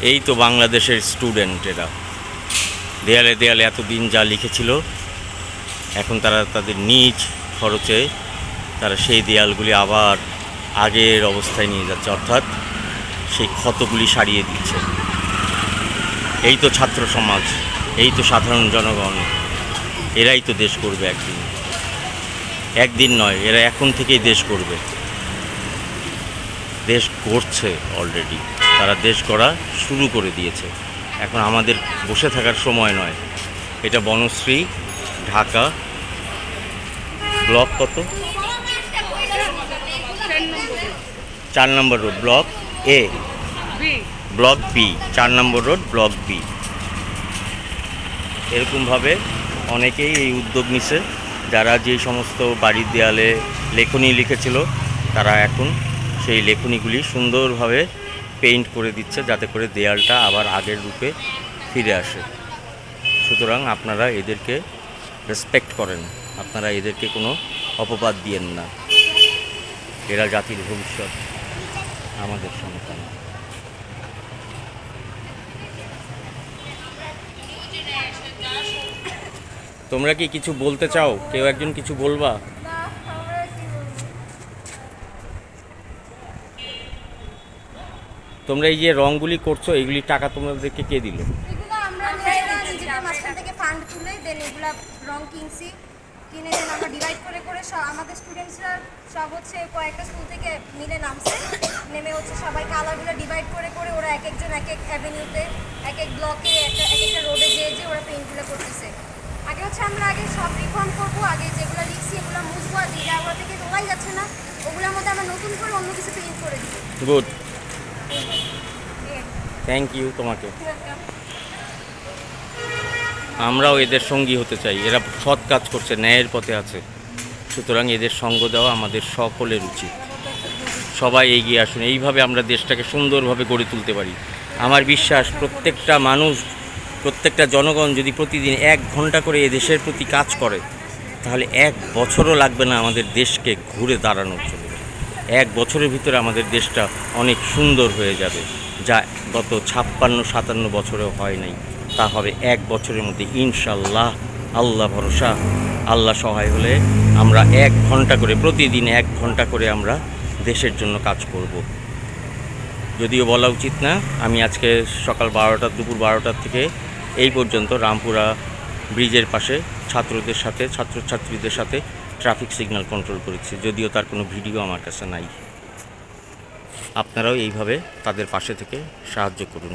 এই তো বাংলাদেশের স্টুডেন্ট এরা দেয়ালে দেয়ালে এতদিন যা লিখেছিল, এখন তারা তাদের নিজ খরচে তারা সেই দেয়ালগুলি আবার আগের অবস্থায় নিয়ে যাচ্ছে, অর্থাৎ সেই ক্ষতগুলি সারিয়ে দিচ্ছে। এই তো ছাত্র সমাজ, এই তো সাধারণ জনগণ, এরাই তো দেশ করবে একদিন। একদিন নয়, এরা এখন থেকেই দেশ করবে। দেশ করছে অলরেডি তারা দেশ করা শুরু করে দিয়েছে। এখন আমাদের বসে থাকার সময় নয়। এটা বনশ্রী, ঢাকা, ব্লক কত? চার নম্বর road, block A block B চার নম্বর রোড, ব্লক বি এরকমভাবে অনেকেই এই উদ্যোগ নিছে। যারা যে সমস্ত বাড়ির দেয়ালে লেখনী লিখেছিল, তারা এখন সেই লেখনীগুলি সুন্দরভাবে পেইন্ট করে দিচ্ছে যাতে করে দেয়ালটা আবার আগের রূপে ফিরে আসে। সুতরাং আপনারা এদেরকে রেসপেক্ট করেন। আপনারা এদেরকে কোনো অপবাদ দিয়েন না। এরা জাতির ভবিষ্যৎ। আমাদের সন্তান। তোমরা কি কিছু বলতে চাও? কেউ একজন কিছু বলবা? তোমরা এই যে রঙগুলি করছ এইগুলি টাকা তোমাদেরকে কে দিল? আমরা নিজেরা নিজেদের থেকে ফান্ড তুলে দেন এগুলা রং কিনছি। কিনে দেন আমরা ডিভাইড করে করে আমাদের স্টুডেন্টসরা সব হচ্ছে কয়েকটা স্কুল থেকে মিলে নামছে। নেমে হচ্ছে সবাই কালারগুলো ডিভাইড করে করে ওরা এক একজন এক এক অ্যাভিনিউতে এক এক ব্লকে একটা এক একটা রোডে যেয়ে ওরা করতেছে। আগে হচ্ছে আমরা আগে সব রিফর্ম করব আগে যেগুলো লিখছি এগুলো মুছবো আর যে থেকে তোলাই যাচ্ছে না। ওগুলোর মধ্যে আমরা নতুন করে অন্য কিছু করে দিই গুড থ্যাংক ইউ তোমাকে। আমরাও এদের সঙ্গী হতে চাই। এরা সৎ কাজ করছে, ন্যায়ের পথে আছে। সুতরাং এদের সঙ্গ দেওয়া আমাদের সকলের উচিত। সবাই এগিয়ে আসুন। এইভাবে আমরা দেশটাকে সুন্দরভাবে গড়ে তুলতে পারি। আমার বিশ্বাস, প্রত্যেকটা মানুষ, প্রত্যেকটা জনগণ যদি প্রতিদিন এক ঘণ্টা করে এ দেশের প্রতি কাজ করে, তাহলে এক বছরও লাগবে না আমাদের দেশকে ঘুরে দাঁড়ানোর জন্য। এক বছরের ভিতরে আমাদের দেশটা অনেক সুন্দর হয়ে যাবে। যা গত ছাপ্পান্ন, সাতান্ন বছরেও হয় নাই। তা হবে এক বছরের মধ্যে ইনশাল্লাহ আল্লাহ ভরসা। আল্লাহ সহায় হলে আমরা এক ঘণ্টা করে, প্রতিদিন এক ঘণ্টা করে আমরা দেশের জন্য কাজ করব। যদিও বলা উচিত না, আমি আজকে সকাল বারোটা, দুপুর বারোটার থেকে এই পর্যন্ত রামপুরা ব্রিজের পাশে ছাত্রদের সাথে, ছাত্রছাত্রীদের সাথে ট্রাফিক সিগন্যাল কন্ট্রোল করেছি। যদিও তার কোনো ভিডিও আমার কাছে নাই। আপনারাও এইভাবে তাদের পাশে থেকে সাহায্য করুন।